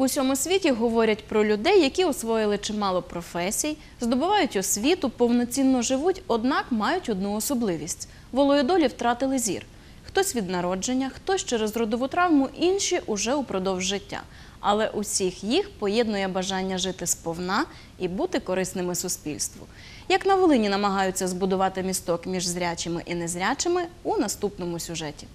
В усьому світі говорять про людей, які освоїли чимало професій, здобувають освіту, повноцінно живуть, однак мають одну особливість волою долі втратили зір. Хтось від народження, хтось через родову травму, інші уже упродовж життя. Але усіх їх поєднує бажання жити сповна і бути корисними суспільству. Як на Волині намагаються збудувати місток між зрячими і незрячими у наступному сюжеті.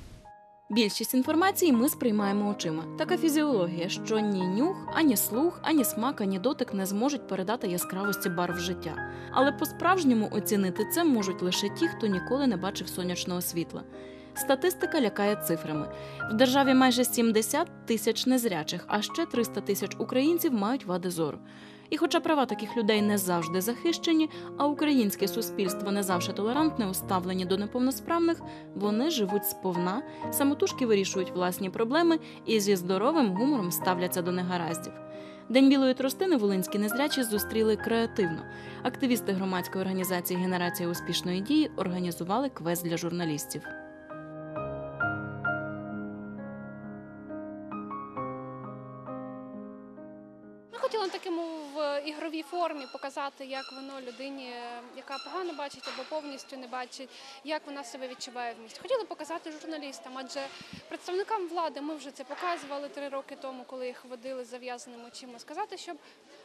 Більшість інформації ми сприймаємо очима. Така фізіологія, що ні нюх, ані слух, ані смак, ані дотик не зможуть передати яскравості барв життя. Але по-справжньому оцінити це можуть лише ті, хто ніколи не бачив сонячного світла. Статистика лякає цифрами. В державі майже 70 тисяч незрячих, а ще 300 тисяч українців мають вади зору. І хоча права таких людей не завжди захищені, а українське суспільство не завжди толерантне у ставленні до неповносправних, вони живуть сповна, самотужки вирішують власні проблеми і зі здоровим гумором ставляться до негараздів. День білої тростини волинські незрячі зустріли креативно. Активісти громадської організації Генерація успішної дії організували квест для журналістів. В ігровій формі показати, як воно людині, яка погано бачить або повністю не бачить, як вона себе відчуває в місті. Хотіли показати журналістам, адже представникам влади ми вже це показували три роки тому, коли їх водили зав'язаними очима. Сказати, щоб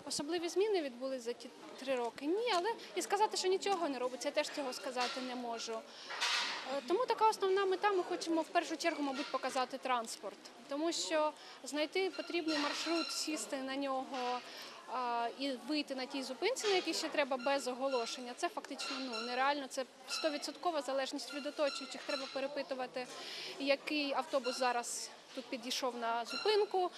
особливі зміни відбулись за ті три роки. Ні, але і сказати, що нічого не робиться, я теж цього сказати не можу. Е, Тому така основна мета. Ми хочемо в першу чергу, мабуть, показати транспорт, тому що знайти потрібний маршрут, сісти на нього і вийти на тій зупинці, на якій ще треба без оголошення. Це фактично ну нереально. Це 100% залежність від оточуючих. Треба перепитувати, який автобус зараз. Тут підійшов на зупинку,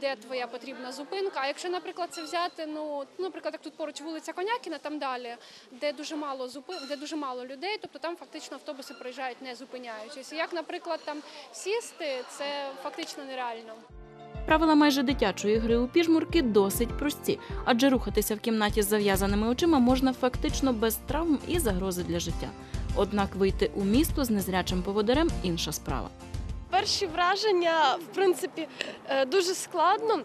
де твоя потрібна зупинка. А якщо, наприклад, це взяти, ну наприклад, як тут поруч вулиця Конякіна, там далі, де дуже мало зупин, де дуже мало людей, тобто там фактично автобуси проїжджають не зупиняючись. І Як, наприклад, там сісти, це фактично нереально. Правила майже дитячої гри у піжмурки досить прості, адже рухатися в кімнаті з зав'язаними очима можна фактично без травм і загрози для життя. Однак вийти у місто з незрячим поводирем інша справа. Перші враження, в принципі, е, дуже складно,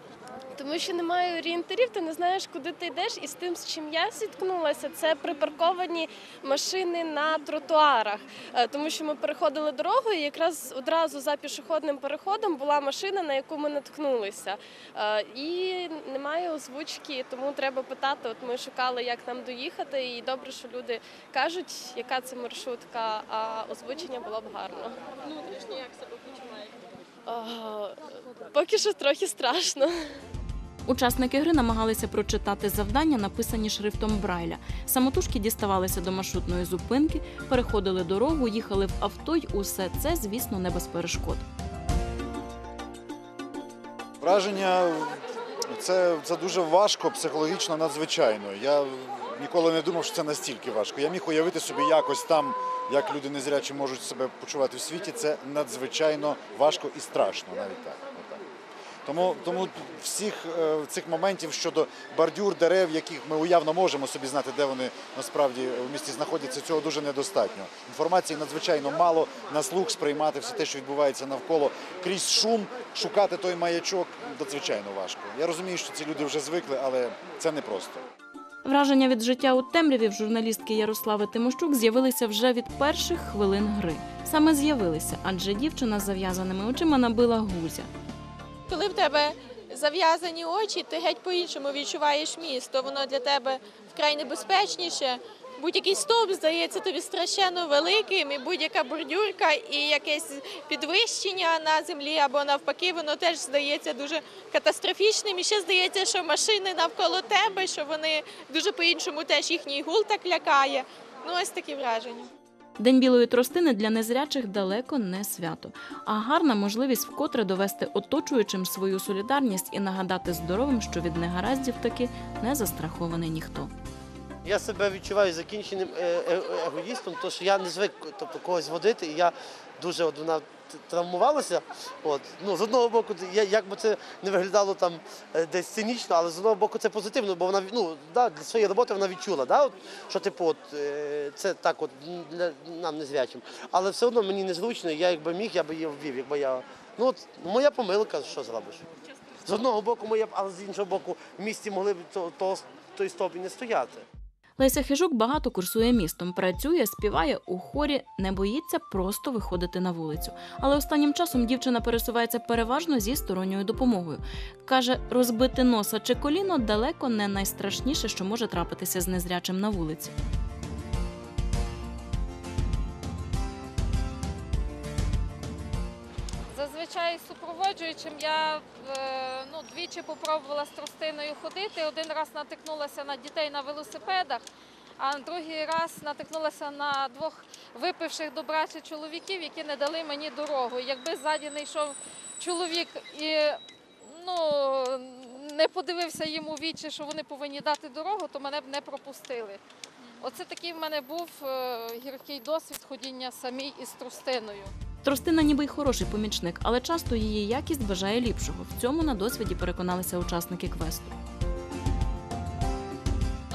тому що немає орієнтирів, ти не знаєш, куди ти йдеш. І з тим, з чим я зіткнулася, це припарковані машини на тротуарах. Е, Тому що ми переходили дорогу, і якраз одразу за пішохідним переходом була машина, на яку ми наткнулися. Е, І немає озвучки, тому треба питати. От ми шукали, як нам доїхати, і добре, що люди кажуть, яка це маршрутка, а озвучення було б гарно. Внутрішньо як себе почуваєте? Поки що трохи страшно. Учасники гри намагалися прочитати завдання, написані шрифтом Брайля. Самотужки діставалися до маршрутної зупинки, переходили дорогу, їхали в авто й усе це, звісно, не без перешкод. Враження це, це дуже важко, психологічно надзвичайно. Я ніколи не думав, що це настільки важко. Я міг уявити собі якось там, як люди незрячі можуть себе почувати в світі. Це надзвичайно важко і страшно навіть так. Тому, тому всіх е, цих моментів щодо бордюр, дерев, яких ми уявно можемо собі знати, де вони насправді в місті знаходяться, цього дуже недостатньо. Інформації надзвичайно мало, на слух сприймати все те, що відбувається навколо, крізь шум, шукати той маячок надзвичайно важко. Я розумію, що ці люди вже звикли, але це непросто. Враження від життя у темряві в журналістки Ярослави Тимощук з'явилися вже від перших хвилин гри. Саме з'явилися, адже дівчина з зав'язаними очима набила гузя. Коли в тебе зав'язані очі, ти геть по-іншому відчуваєш місто. Воно для тебе вкрай небезпечніше. Будь-який стовп здається тобі страшенно великим, і будь-яка бордюрка, і якесь підвищення на землі або навпаки, воно теж здається дуже катастрофічним. І ще здається, що машини навколо тебе, що вони дуже по-іншому теж їхній гул так лякає. Ну, ось такі враження. День білої тростини для незрячих далеко не свято, а гарна можливість вкотре довести оточуючим свою солідарність і нагадати здоровим, що від негараздів таки не застрахований ніхто. Я себе відчуваю закінченим е- е- егоїстом, тому що я не звик тобто, когось водити, і я дуже от, вона т- травмувалася. От. Ну, з одного боку, як би це не виглядало там е, десь цинічно, але з одного боку це позитивно, бо вона ну, да, для своєї роботи вона відчула, да, от, що типу, от, е, це так от для нам незрячим. Але все одно мені незручно, я якби міг, я би її ввів, якби я. Ну, от, моя помилка, що зробиш. З одного боку моє, б, але з іншого боку, в місті могли б то, то, той стовп і не стояти. Леся Хижук багато курсує містом, працює, співає у хорі, не боїться просто виходити на вулицю. Але останнім часом дівчина пересувається переважно зі сторонньою допомогою. Каже, розбити носа чи коліно далеко не найстрашніше, що може трапитися з незрячим на вулиці. Зазвичай супроводжуючим я е, ну, двічі попробувала з тростиною ходити. Один раз натикнулася на дітей на велосипедах, а другий раз натикнулася на двох випивших добраче чоловіків, які не дали мені дорогу. Якби ззаді не йшов чоловік і ну, не подивився їм у вічі, що вони повинні дати дорогу, то мене б не пропустили. Оце такий в мене був е, гіркий досвід ходіння самій із тростиною. Тростина ніби й хороший помічник, але часто її якість бажає ліпшого. В цьому на досвіді переконалися учасники квесту.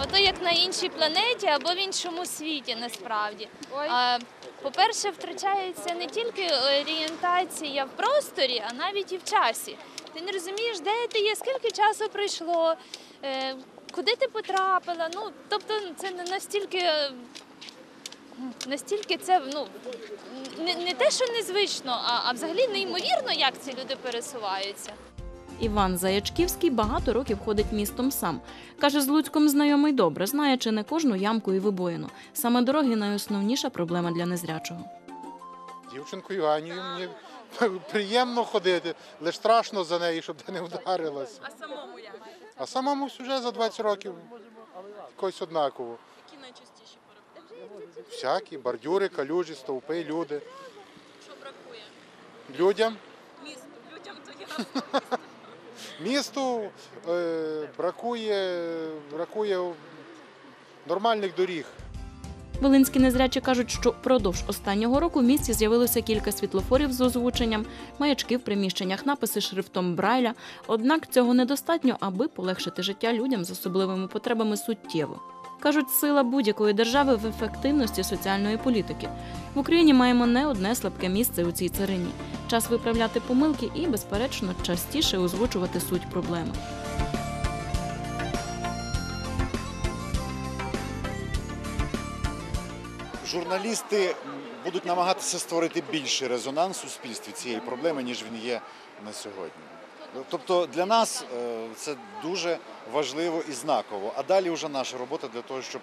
Ото як на іншій планеті або в іншому світі насправді. По-перше, втрачається не тільки орієнтація в просторі, а навіть і в часі. Ти не розумієш, де ти є, скільки часу пройшло, е, куди ти потрапила. Ну, тобто це не настільки. Настільки це ну не, не те, що незвично, а, а взагалі неймовірно, як ці люди пересуваються. Іван Заячківський багато років ходить містом сам. Каже, з Луцьком знайомий добре, знає чи не кожну ямку і вибоїну. Саме дороги найосновніша проблема для незрячого. Дівчинкою Анією мені приємно ходити, лише страшно за неї, щоб не вдарилась. А самому як? А самому вже за 20 років якось однаково. Всякі, бордюри, калюжі, стовпи, люди. Що бракує? Людям. Місту. Людям то Місту е, бракує, бракує нормальних доріг. Волинські незрячі кажуть, що впродовж останнього року в місті з'явилося кілька світлофорів з озвученням, маячки в приміщеннях, написи шрифтом Брайля. Однак цього недостатньо, аби полегшити життя людям з особливими потребами суттєво. Кажуть, сила будь-якої держави в ефективності соціальної політики. В Україні маємо не одне слабке місце у цій царині. Час виправляти помилки і, безперечно, частіше озвучувати суть проблеми. Журналісти будуть намагатися створити більший резонанс у суспільстві цієї проблеми, ніж він є на сьогодні. Тобто для нас е, це дуже важливо і знаково. А далі вже наша робота для того, щоб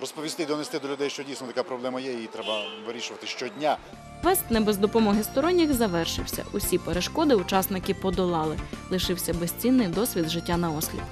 розповісти і донести до людей, що дійсно така проблема є, її треба вирішувати щодня. Фест не без допомоги сторонніх завершився. Усі перешкоди учасники подолали. Лишився безцінний досвід життя на осліп.